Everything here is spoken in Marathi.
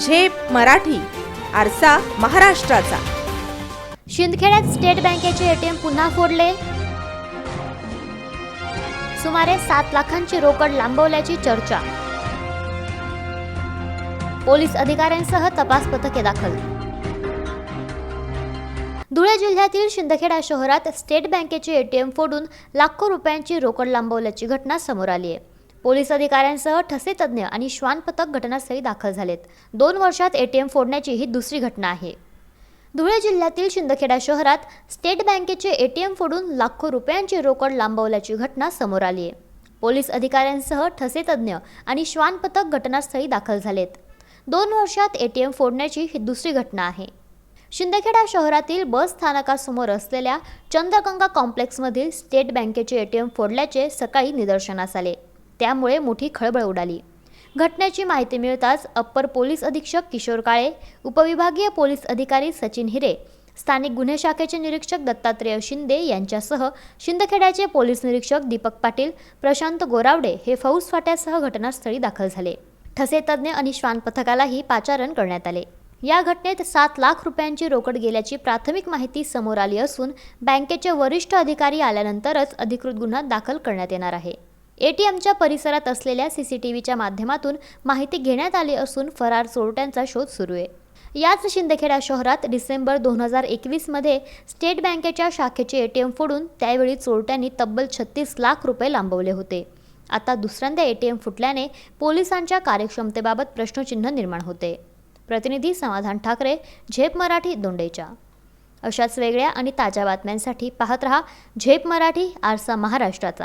झेप मराठी आरसा महाराष्ट्राचा. शिंदखेड्यात स्टेट बँकेचे एटीएम पुन्हा फोडले. सुमारे सात लाखांची रोकड लांबवल्याची चर्चा. पोलीस अधिकाऱ्यांसह तपास पथके दाखल. धुळे जिल्ह्यातील शिंदखेडा शहरात स्टेट बँकेचे एटीएम फोडून लाखो रुपयांची रोकड लांबवल्याची घटना समोर आली आहे. पोलीस अधिकाऱ्यांसह ठसे तज्ज्ञ आणि श्वान पथक घटनास्थळी दाखल झालेत. दोन वर्षात एटीएम फोडण्याची ही दुसरी घटना आहे. धुळे जिल्ह्यातील शिंदखेडा शहरात स्टेट बँकेचे एटीएम फोडून लाखो रुपयांची रोकड लांबवल्याची घटना समोर आली आहे. पोलीस अधिकाऱ्यांसह ठसे तज्ज्ञ आणि श्वान पथक घटनास्थळी दाखल झालेत. दोन वर्षात एटीएम फोडण्याची ही दुसरी घटना आहे. शिंदखेडा शहरातील बस स्थानकासमोर असलेल्या चंद्रगंगा कॉम्प्लेक्समधील स्टेट बँकेचे एटीएम फोडल्याचे सकाळी निदर्शनास आले. त्यामुळे मोठी खळबळ उडाली. घटनेची माहिती मिळताच अप्पर पोलीस अधीक्षक किशोर काळे उपविभागीय पोलीस अधिकारी सचिन हिरे स्थानिक गुन्हे शाखेचे निरीक्षक दत्तात्रेय शिंदे यांच्यासह शिंदखेड्याचे पोलीस निरीक्षक दीपक पाटील प्रशांत गोरावडे हे फौज फाट्यासह घटनास्थळी दाखल झाले. ठसे तज्ज्ञ आणि श्वान पथकालाही पाचारण करण्यात आले. या घटनेत सात लाख रुपयांची रोकड गेल्याची प्राथमिक माहिती समोर आली असून बँकेचे वरिष्ठ अधिकारी आल्यानंतरच अधिकृत गुन्हा दाखल करण्यात येणार आहे. एटीएमच्या परिसरात असलेल्या सीसीटीव्हीच्या माध्यमातून माहिती घेण्यात आली असून फरार चोरट्यांचा शोध सुरू आहे. याच शिंदखेडा शहरात डिसेंबर दोन हजार एकवीसमध्ये स्टेट बँकेच्या शाखेचे एटीएम फोडून त्यावेळी चोरट्यांनी तब्बल छत्तीस लाख रुपये लांबवले होते. आता दुसऱ्यांदा एटीएम फुटल्याने पोलिसांच्या कार्यक्षमतेबाबत प्रश्नचिन्ह निर्माण होते. प्रतिनिधी समाधान ठाकरे झेप मराठी दोंडेच्या. अशाच वेगळ्या आणि ताज्या बातम्यांसाठी पाहत रहा झेप मराठी आरसा महाराष्ट्राचा.